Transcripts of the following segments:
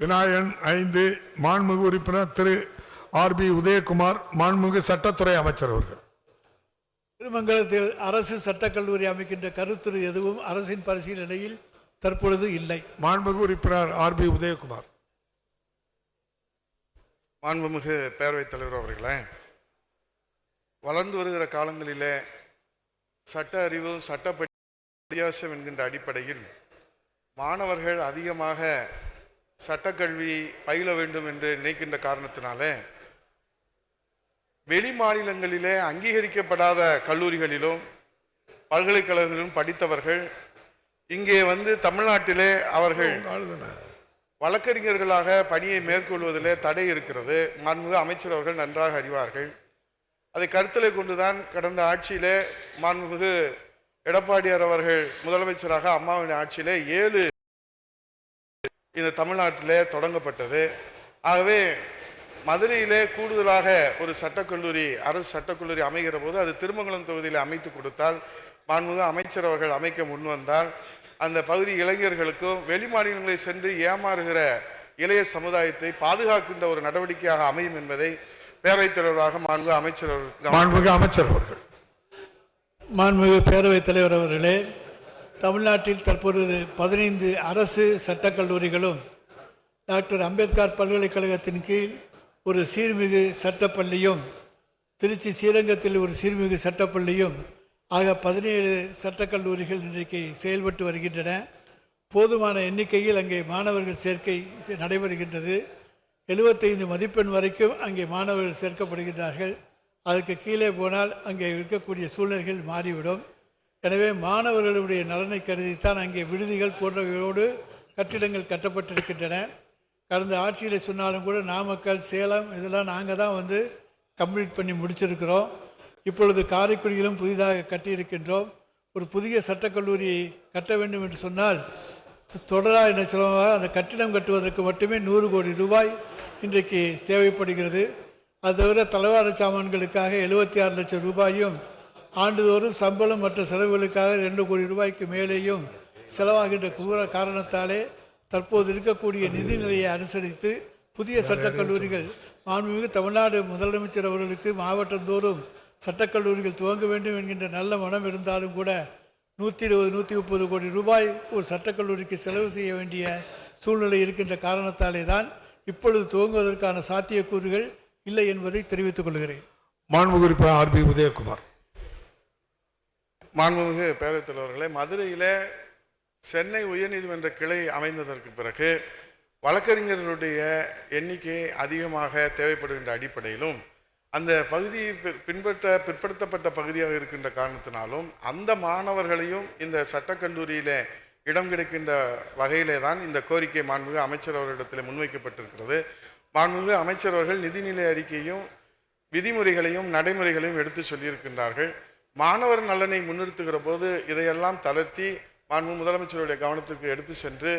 விநாயகன் ஐந்து மாண்புமிகு உறுப்பினர் திரு ஆர் பி உதயகுமார் மாண்புமிகு சட்டத்துறை அமைச்சர் அவர்கள். திருமங்கலத்தில் அரசு சட்டக்கல்லூரி அமைக்கின்ற கருத்துரு எதுவும் அரசின் பரிசீலனையில் தற்பொழுது இல்லை. மாண்புமிகு உறுப்பினர் ஆர் பி உதயகுமார். மாண்புமிகு பேரவைத் தலைவர் அவர்களே வளர்ந்து வருகிற காலங்களிலே சட்ட அறிவு சட்ட படியாசம் என்கின்ற அடிப்படையில் மாணவர்கள் அதிகமாக சட்டக்கல்வி பயில வேண்டும் என்று நினைக்கின்ற காரணத்தினாலே வெளி மாநிலங்களிலே அங்கீகரிக்கப்படாத கல்லூரிகளிலும் பல்கலைக்கழகங்களிலும் படித்தவர்கள் இங்கே வந்து தமிழ்நாட்டிலே அவர்கள் வழக்கறிஞர்களாக பணியை மேற்கொள்வதிலே தடை இருக்கிறது. மாண்புமிகு அமைச்சர் அவர்கள் நன்றாக அறிவார்கள். அதை கருத்திலே கொண்டுதான் கடந்த ஆட்சியிலே மாண்புமிகு எடப்பாடியார் அவர்கள் முதலமைச்சராக அம்மாவின் ஆட்சியிலே ஏழு இந்த தமிழ்நாட்டில் தொடங்கப்பட்டது. ஆகவே மதுரையிலே கூடுதலாக ஒரு சட்டக்கல்லூரி அரசு சட்டக்கல்லூரி அமைகிற போது அது திருமங்கலம் தொகுதியில் அமைத்து கொடுத்தால் மாண்புமிகு அமைச்சர் அவர்கள் அமைக்க முன்வந்தால் அந்த பகுதி இளைஞர்களுக்கும் வெளி மாநிலங்களை சென்று ஏமாறுகிற இளைய சமுதாயத்தை பாதுகாக்கின்ற ஒரு நடவடிக்கையாக அமையும் என்பதை பேரவைத் தலைவராக மாண்புமிகு அமைச்சர் அவர்கள் கவனம் மாண்புமிகு அமைச்சர் அவர்கள். மாண்புமிகு பேரவைத் தலைவர் அவர்களே தமிழ்நாட்டில் தற்பொழுது பதினைந்து அரசு சட்டக்கல்லூரிகளும் டாக்டர் அம்பேத்கர் பல்கலைக்கழகத்தின் கீழ் ஒரு சீர்மிகு சட்டப்பள்ளியும் திருச்சி ஸ்ரீரங்கத்தில் ஒரு சீர்மிகு சட்டப்பள்ளியும் ஆக பதினேழு சட்டக்கல்லூரிகள் இன்றைக்கு செயல்பட்டு வருகின்றன. போதுமான எண்ணிக்கையில் அங்கே மாணவர்கள் சேர்க்கை நடைபெறுகின்றது. எழுபத்தைந்து மதிப்பெண் வரைக்கும் அங்கே மாணவர்கள் சேர்க்கப்படுகின்றார்கள். அதற்கு கீழே போனால் அங்கே இருக்கக்கூடிய சூழ்நிலைகள் மாறிவிடும். எனவே மாணவர்களுடைய நலனை கருதித்தான் அங்கே விடுதிகள் போன்றவையோடு கட்டிடங்கள் கட்டப்பட்டிருக்கின்றன. கடந்த ஆட்சியில் சொன்னாலும் கூட நாமக்கல் சேலம் இதெல்லாம் நாங்கள் தான் வந்து கம்ப்ளீட் பண்ணி முடிச்சிருக்கிறோம். இப்பொழுது காரைக்குடியிலும் புதிதாக கட்டியிருக்கின்றோம். ஒரு புதிய சட்டக்கல்லூரி கட்ட வேண்டும் என்று சொன்னால் தொடரா தொடராக என்ன செலவாக அந்த கட்டிடம் கட்டுவதற்கு மட்டுமே நூறு கோடி ரூபாய் இன்றைக்கு தேவைப்படுகிறது. அது தவிர தளவாட சாமான்களுக்காக எழுபத்தி ஆறு லட்சம் ரூபாயும் ஆண்டுதோறும் சம்பளம் மற்ற செலவுகளுக்காக ரெண்டு கோடி ரூபாய்க்கு மேலேயும் செலவாகின்ற கூற காரணத்தாலே தற்போது இருக்கக்கூடிய நிதி நிலையை அனுசரித்து புதிய சட்டக்கல்லூரிகள் மாண்புமிகு தமிழ்நாடு முதலமைச்சர் அவர்களுக்கு மாவட்டந்தோறும் சட்டக்கல்லூரிகள் துவங்க வேண்டும் என்கின்ற நல்ல மனம் இருந்தாலும் கூட நூற்றி இருபது நூற்றி முப்பது கோடி ரூபாய் ஒரு சட்டக்கல்லூரிக்கு செலவு செய்ய வேண்டிய சூழ்நிலை இருக்கின்ற காரணத்தாலே தான் இப்பொழுது துவங்குவதற்கான சாத்தியக்கூறுகள் இல்லை என்பதை தெரிவித்துக் கொள்கிறேன். மாண்புமிகு ஆர் பி உதயகுமார். மாண்புமிகு பேரவைத் தலைவர்களே சென்னை உயர்நீதிமன்ற கிளை அமைந்ததற்கு பிறகு வழக்கறிஞர்களுடைய எண்ணிக்கை அதிகமாக தேவைப்படுகின்ற அடிப்படையிலும் அந்த பகுதி பின்பற்ற பிற்படுத்தப்பட்ட பகுதியாக இருக்கின்ற காரணத்தினாலும் அந்த மாணவர்களையும் இந்த சட்டக்கல்லூரியில் இடம் கிடைக்கின்ற வகையிலே தான் இந்த கோரிக்கை மாண்புமிகு அமைச்சர் அவர்களிடத்தில் முன்வைக்கப்பட்டிருக்கிறது. மாண்புமிகு அமைச்சர் அவர்கள் நிதிநிலை அறிக்கையும் விதிமுறைகளையும் நடைமுறைகளையும் எடுத்து சொல்லியிருக்கின்றார்கள். மாணவர் நலனை முன்னிறுத்துகிற போது இதையெல்லாம் தளர்த்தி மாண்பு முதலமைச்சருடைய கவனத்துக்கு எடுத்து சென்று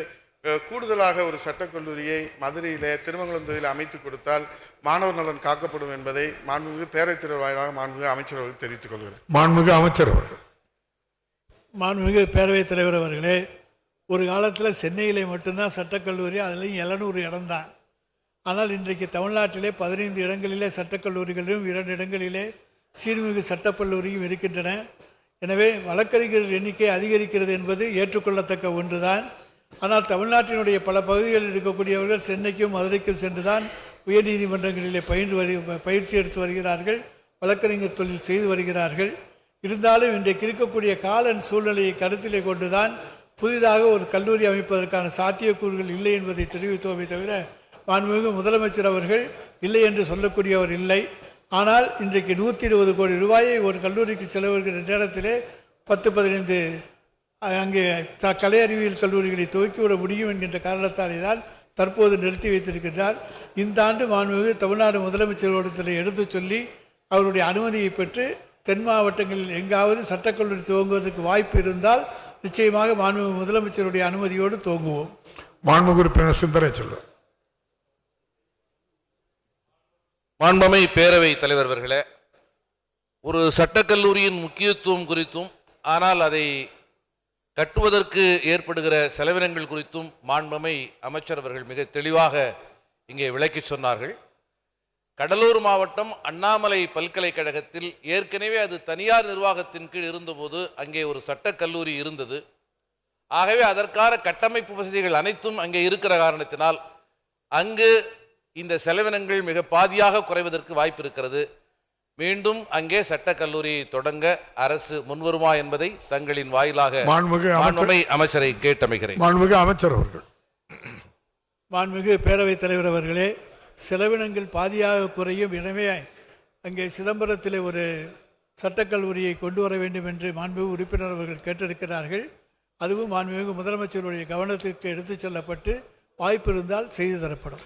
கூடுதலாக ஒரு சட்டக்கல்லூரியை மதுரையிலே திருமங்கலம் தொகுதியில் அமைத்து கொடுத்தால் மாணவர் நலன் காக்கப்படும் என்பதை மாண்புமிகு பேரவைத் தலைவர் வாயிலாக மாண்புமிகு அமைச்சர் அவர்கள் தெரிவித்துக் கொள்கிறேன். மாண்புமிகு அமைச்சர் அவர்கள். மாண்புமிகு பேரவைத் தலைவர் அவர்களே ஒரு காலத்தில் சென்னையிலே மட்டும்தான் சட்டக்கல்லூரி அதுலேயும் எழுநூறு இடம்தான் ஆனால் இன்றைக்கு தமிழ்நாட்டிலே பதினைந்து இடங்களிலே சட்டக்கல்லூரிகளிலும் இரண்டு இடங்களிலே சீர்மிகு சட்டக்கல்லூரியும் இருக்கின்றன. எனவே வழக்கறிஞர்கள் எண்ணிக்கை அதிகரிக்கிறது என்பது ஏற்றுக்கொள்ளத்தக்க ஒன்றுதான். ஆனால் தமிழ்நாட்டினுடைய பல பகுதிகளில் இருக்கக்கூடியவர்கள் சென்னைக்கும் மதுரைக்கும் சென்றுதான் உயர்நீதிமன்றங்களிலே பயின்று வரு பயிற்சி எடுத்து வருகிறார்கள் வழக்கறிஞர் தொழில் செய்து வருகிறார்கள். இருந்தாலும் இன்றைக்கு இருக்கக்கூடிய கால சூழ்நிலையை கருத்திலே கொண்டுதான் புதிதாக ஒரு கல்லூரி அமைப்பதற்கான சாத்தியக்கூறுகள் இல்லை என்பதை தெரிவித்தோமே தவிர மாண்புமிகு முதலமைச்சர் அவர்கள் இல்லை என்று சொல்லக்கூடியவர் இல்லை. ஆனால் இன்றைக்கு நூற்றி இருபது கோடி ரூபாயை ஒரு கல்லூரிக்கு செலவழிக்கிற நேரத்திலே பத்து பதினைந்து அங்கே த கலை அறிவியல் கல்லூரிகளை துவக்கிவிட முடியும் என்கின்ற காரணத்தாலே தான் தற்போது நிறுத்தி வைத்திருக்கின்றார். இந்த ஆண்டு மாண்புமிகு தமிழ்நாடு முதலமைச்சரோடத்தில் எடுத்துச் சொல்லி அவருடைய அனுமதியை பெற்று தென் மாவட்டங்களில் எங்காவது சட்டக்கல்லூரி துவங்குவதற்கு வாய்ப்பு இருந்தால் நிச்சயமாக மாண்புமிகு முதலமைச்சருடைய அனுமதியோடு துவங்குவோம். மாண்புமிகு உறுப்பினர் சிந்தரை செல்வன். மாண்பமை பேரவை தலைவர்களே ஒரு சட்டக்கல்லூரியின் முக்கியத்துவம் குறித்தும் ஆனால் அதை கட்டுவதற்கு ஏற்படுகிற செலவினங்கள் குறித்தும் மாண்பமை அமைச்சர் அவர்கள் மிக தெளிவாக இங்கே விளக்கி சொன்னார்கள். கடலூர் மாவட்டம் அண்ணாமலை பல்கலைக்கழகத்தில் ஏற்கனவே அது தனியார் நிர்வாகத்தின் கீழ் இருந்தபோது அங்கே ஒரு சட்டக்கல்லூரி இருந்தது. ஆகவே அதற்கான கட்டமைப்பு வசதிகள் அனைத்தும் அங்கே இருக்கிற காரணத்தினால் அங்கு இந்த செலவினங்கள் மிக பாதியாக குறைவதற்கு வாய்ப்பு இருக்கிறது மீண்டும் அங்கே சட்டக் கல்லூரியை தொடங்க அரசு முன்வருமா என்பதை தங்களின் வாயிலாக அமைச்சரை கேட்டமைகிறேன். மாண்புமிகு அமைச்சர் அவர்கள். மாண்புமிகு பேரவைத் தலைவர் அவர்களே செலவினங்கள் பாதியாக குறையும். எனவே அங்கே சிதம்பரத்தில் ஒரு சட்டக்கல்லூரியை கொண்டு வர வேண்டும் என்று மாண்புமிகு உறுப்பினர் அவர்கள் கேட்டிருக்கிறார்கள். அதுவும் மாண்புமிகு முதலமைச்சருடைய கவனத்திற்கு எடுத்துச் செல்லப்பட்டு வாய்ப்பு இருந்தால் செய்து தரப்படும்.